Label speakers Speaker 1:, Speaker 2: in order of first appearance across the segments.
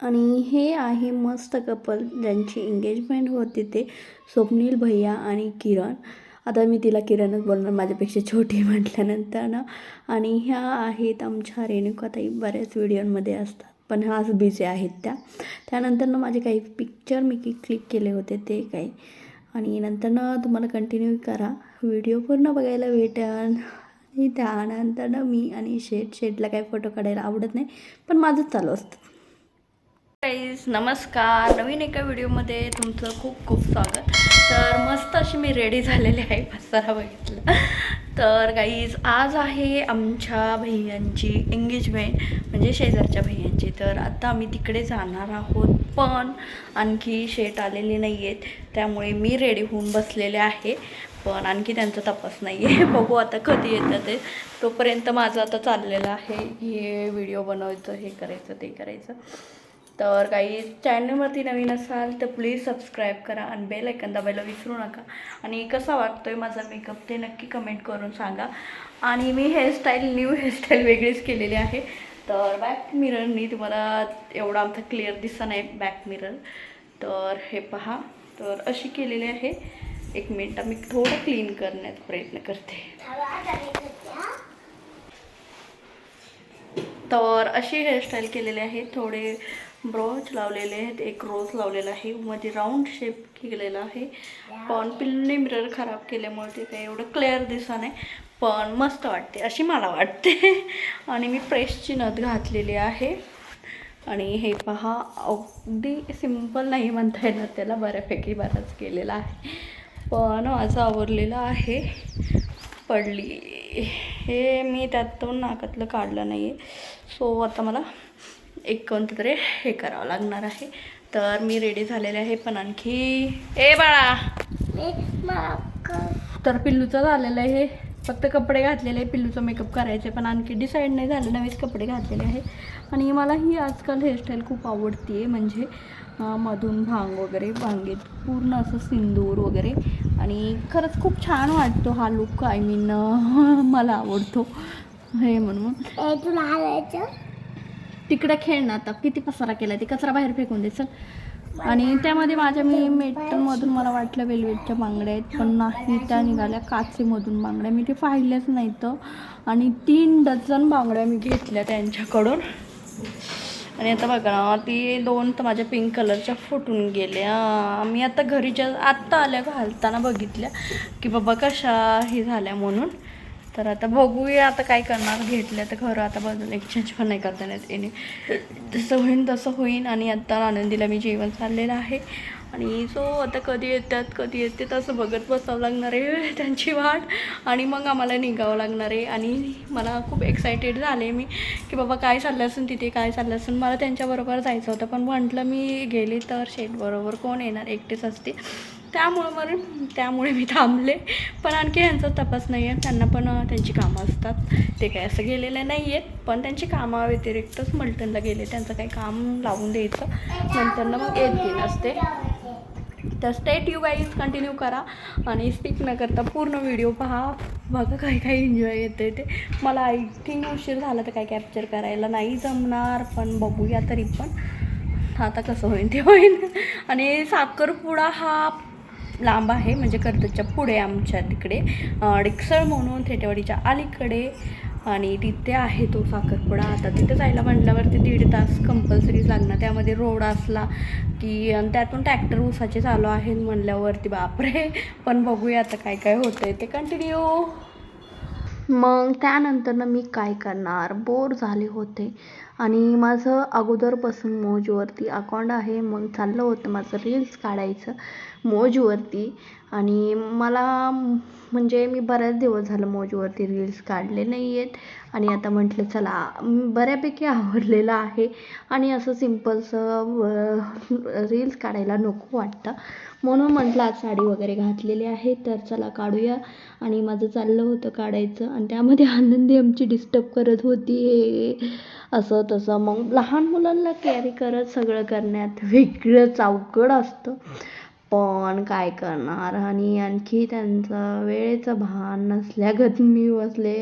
Speaker 1: आणि हे आहे मस्त कपल ज्यांची एंगेजमेंट होती ते स्वप्नील भैया आणि किरण. आता मी तिला किरणच बोलणार माझ्यापेक्षा छोटी म्हटल्यानंतर ना. आणि ह्या आहेत आमच्या रेणुकाताई बऱ्याच व्हिडिओमध्ये असतात पण ह्याच बिझी आहेत त्या. त्यानंतर ना माझे काही पिक्चर मी की क्लिक केले होते ते काही. आणि नंतर ना तुम्हाला कंटिन्यू करा. व्हिडिओ पूर्ण बघायला भेटेल आणि त्यानंतर ना मी आणि शेट शेटला काही फोटो काढायला आवडत नाही पण माझंच चालू असतं. गाईज नमस्कार. नवीन एका व्हिडिओमध्ये तुमचं खूप खूप स्वागत. तर मस्त अशी मी रेडी झालेली आहे पसारा बघितलं. तर गाईज आज आहे आमच्या भैयांची एंगेजमेंट म्हणजे शेजारच्या भैयांची. तर आता आम्ही तिकडे जाणार आहोत पण आणखी शेट आलेले नाही आहेत त्यामुळे मी रेडी होऊन बसलेले आहे. पण आणखी त्यांचा तपास नाही आहे बघू आता कधी येतं ते. तोपर्यंत माझं आता चाललेलं आहे हे व्हिडिओ बनवायचं हे करायचं ते करायचं. तर काही चॅनलवरती नवीन असाल तर प्लीज सबस्क्राईब करा आणि बेल ऐकन दाबायला विसरू नका. आणि कसा वाटतो आहे माझा मेकअप ते नक्की कमेंट करून सांगा. आणि मी हेअरस्टाईल न्यू हेअरस्टाईल वेगळीच केलेली आहे. तर बॅक मिररनी तुम्हाला एवढा आमचा क्लिअर दिसत नाही बॅक मिरर तर हे पहा. तर अशी केलेली आहे. एक मिनटं मी थोडं क्लीन करण्याचा प्रयत्न करते. तर अशी हेअरस्टाईल केलेली आहे. थोडे ब्रॉच लावलेले आहेत एक रोज लावलेला आहे. मध्ये राऊंड शेप केलेला आहे. पण पिल्लूने मिरर खराब केल्यामुळे ते काही एवढं क्लिअर दिसा नाही. पण मस्त वाटते अशी मला वाटते. आणि मी प्रेसची नथ घातलेली आहे. आणि हे पहा अगदी सिंपल नाही म्हणता येणार त्याला बऱ्यापैकी बराच केलेला आहे. पण माझं आवरलेलं आहे. पडली. हे मी त्यातून नाकातलं काढलं नाही आहे सो आता मला एक कोणतं तरी हे करावं लागणार आहे. तर मी रेडी झालेले आहे पण आणखी ए बाळा! तर पिल्लूचं झालेलं आहे. फक्त कपडे घातलेले आहे. पिल्लूचा मेकअप करायचे पण आणखी डिसाईड नाही झालं. नवेच कपडे घातलेले आहे. आणि मला ही आजकाल हेअरस्टाईल खूप आवडते म्हणजे मधून भांग वगैरे भांगेत पूर्ण असं सिंदूर वगैरे. आणि खरंच खूप छान वाटतो हा लुक आय मीन मला आवडतो. हे म्हणून.
Speaker 2: तुला
Speaker 1: तिकडे खेळ ना आता किती पसारा केला ते कचरा बाहेर फेकून दे चल. आणि त्यामध्ये माझ्या मी मेटलमधून मला वाटलं वेलवेटच्या बांगड्या आहेत पण नाही त्या निघाल्या काचेमधून बांगड्या. मी ते पाहिल्याच नाही तर आणि तीन डझन बांगड्या मी घेतल्या त्यांच्याकडून. आणि आता बघा ना ती दोन तर माझ्या पिंक कलरच्या फुटून गेल्या. मी आता घरीच्या आत्ता आल्या घालताना बघितल्या की बाबा कशा हे झाल्या म्हणून. तर आता बघूया आता काय करणार. घेतलं तर खरं आता बदल एक्सचेंज पण नाही करता येत येणे जसं होईन तसं होईन. आणि आत्ता आनंदीला मी जेवण चाललेलं आहे. आणि सो आता कधी येतात कधी येते तसं बघत बसावं लागणार आहे. त्यांची वाट. आणि मग आम्हाला निघावं लागणार आहे. आणि मला खूप एक्सायटेड झाले मी की बाबा काय चाललं असून तिथे काय चाललं असून मला त्यांच्याबरोबर जायचं होतं. पण म्हटलं मी गेले तर शेटबरोबर कोण येणार? एकटेच असते. त्यामुळं मग त्यामुळे मी थांबले. पण आणखी यांचा तपास नाही आहे त्यांना पण त्यांची कामं असतात. ते काही असं गेलेले नाही आहेत पण त्यांची कामाव्यतिरिक्तच मल्टनला गेले. त्यांचं काही काम लावून द्यायचं. नंतर मग येतील असते. तर स्टेट यू गाईज कंटिन्यू करा. आणि स्पीक न करता पूर्ण व्हिडिओ पहा. बघा काय काय एन्जॉय येते ते. मला आय थिंक उशीर झाला तर काय कॅप्चर करायला नाही जमणार. पण बघूया तरी पण. आता कसं होईल ते होईल. आणि साखरपुडा हा लांब आहे म्हणजे कर्जतच्या पुढे आमच्या तिकडे. डिक्सळ म्हणून थेटेवाडीच्या अलीकडे आणि तिथे आहे तो साखरपुडा. आता तिथे जायला म्हटल्यावरती दीड तास कंपल्सरी लागणार. त्यामध्ये रोड असला की आणि त्यातून ट्रॅक्टर उसाचे चालू आहेत म्हणल्यावरती बापरे! पण बघूया आता काय काय होतंय. ते कंटिन्यू मग त्यानंतरनं मी काय करणार? बोर झाले होते. आणि माझं अगोदरपासून मोजवरती अकाउंट आहे. मग चाललं होतं माझं रील्स काढायचं मोजवरती. आणि मला म्हणजे मी बऱ्याच दिवस झालं मोजवरती रील्स काढले नाही आहेत आणि आता म्हटलं चला बऱ्यापैकी आवडलेलं आहे. आणि असं सिम्पलसं रील्स काढायला नको वाटतं. म्हणून म्हटलं आज साडी वगैरे घातलेली आहे तर चला काढूया. आणि माझं चाललं होतं काढायचं. आणि त्यामध्ये आनंदी आमची डिस्टर्ब करत होती. हे असं तसं. मग लहान मुलांना कॅरी करत सगळं करण्यात वेगळंच अवघड असतं. पण काय करणार? आणि आणखी त्यांचं वेळेचं भान नसल्यागत मी बसले.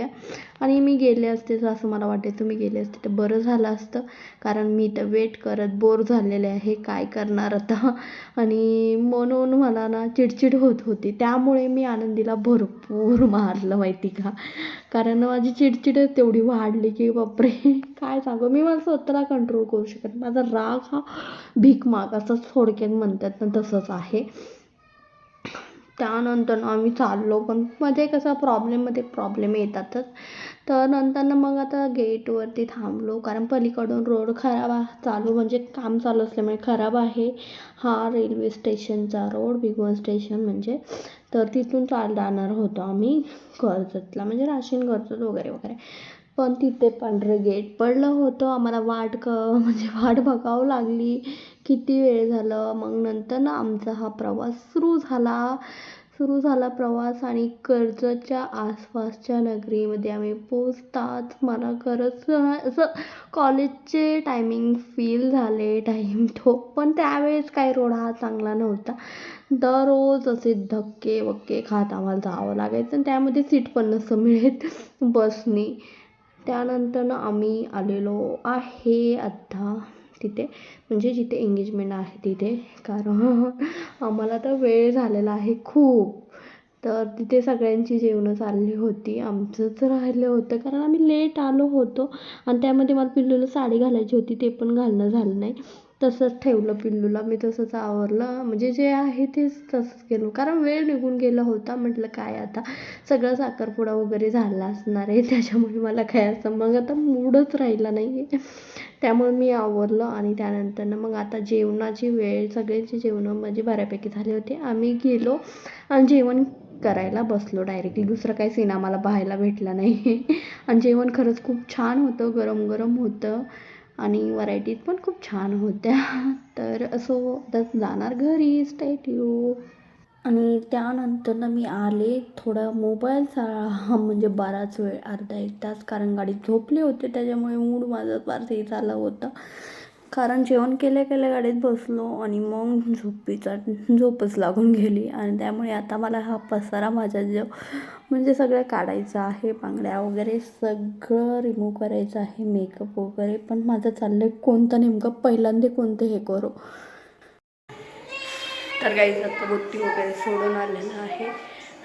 Speaker 1: आणि मी गेले असते तर असं मला वाटते तुम्ही गेले असते तर बरं झालं असतं. कारण मी तर वेट करत बोर झालेले आहे. काय करणार आता? आणि म्हणून मला ना चिडचिड होत होती. त्यामुळे मी आनंदीला भरपूर मारलं माहिती का? कारण माझी चिडचिड तेवढी वाढली की बापरे काय सांगू? मी मला स्वतःला कंट्रोल करू शकत माझा राग हा भीक मागाचा थोडक्यात म्हणतात ना तसंच आहे. त्यानंतर आम्ही चाललो. पण मध्ये कसा प्रॉब्लेममध्ये प्रॉब्लेम येतातच. तर नंतर मग आता गेटवरती थांबलो. कारण पलीकडून रोड खराब चालू म्हणजे काम चालू असल्यामुळे खराब आहे. हा रेल्वे स्टेशनचा रोड भिगवण स्टेशन म्हणजे. तर तिथून चाल जाणार होतो आम्ही कर्जतला म्हणजे राशीन कर्जत वगैरे वगैरे. पण तिथे पांढरं गेट पडलं होतं. आम्हाला वाट क म्हणजे वाट बघावं लागली. किती वेळ झालं? मग नंतर ना आमचा हा प्रवास सुरू झाला. सुरू झाला प्रवास आणि कर्जतच्या आसपासच्या नगरीमध्ये आम्ही पोचताच मला खरंच असं कॉलेजचे टायमिंग फील झाले टाईम तो. पण त्यावेळेस काही रोड हा चांगला नव्हता. दररोज असे धक्के वक्के खात आम्हाला जावं लागायचं. आणि त्यामध्ये सीट पण नसतं मिळत बसनी. त्यानंतर आम्ही आलेलो आहे आत्ता. तिथे. म्हणजे जिथे एंगेजमेंट आहे तिथे. कारण आम्हाला तर वेळ झालेला आहे खूप. तर तिथे सगळ्यांची जेवणं चालली होती. आमचंच राहिलं होतं कारण आम्ही लेट आलो होतो. आणि त्यामध्ये मला पिल्लूला साडी घालायची होती ते पण घालणं झालं नाही. तसंच ठेवलं पिल्लूला. मी तसंच आवरलं. म्हणजे जे आहे तेच तसंच केलं. कारण वेळ निघून गेला होता. म्हटलं काय आता? सगळं साखरपुडा वगैरे झाला असणार आहे. त्याच्यामुळे मला काय असं मग आता मूडच राहिला नाही आहे त्यामुळे मी आवरलं आणि त्यानंतर मग आता जेवणाची वेळ सगळ्यांची जेवणं म्हणजे बऱ्यापैकी झाले होते. आम्ही गेलो आणि जेवण करायला बसलो डायरेक्टली दुसरं काही सीन आम्हाला पाहायला भेटला नाही. आणि जेवण खरंच खूप छान होतं गरम गरम होतं आणि व्हरायटीज पण खूप छान होत्या. तर असं आता जाणार घरी. यू आणि त्यानंतर ना मी आले थोडा मोबाईलचा म्हणजे बराच वेळ अर्धा एक तास कारण गाडीत झोपले होते त्याच्यामुळे मूड माझा फार झाला होता. कारण जेवण केल्या केल्या गाडीत बसलो आणि मग झोपीचा झोपच लागून गेली. आणि त्यामुळे आता मला हा पसारा माझ्या जो म्हणजे सगळं काढायचं आहे बांगड्या वगैरे सगळं रिमूव्ह करायचं आहे मेकअप वगैरे. पण माझं चाललं आहे कोणतं नेमकं? पहिल्यांदा कोणतं हे करू? तर काही आता बुट्टी वगैरे सोडून आलेलं आहे.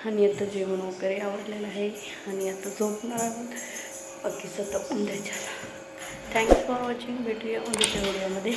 Speaker 1: आणि आता जेवण वगैरे आवडलेलं आहे. आणि आता झोपणार आहोत. बाकीचं तर उद्याच्याला थँक्स फॉर वॉचिंग भेटूया उद्याच्या व्हिडिओमध्ये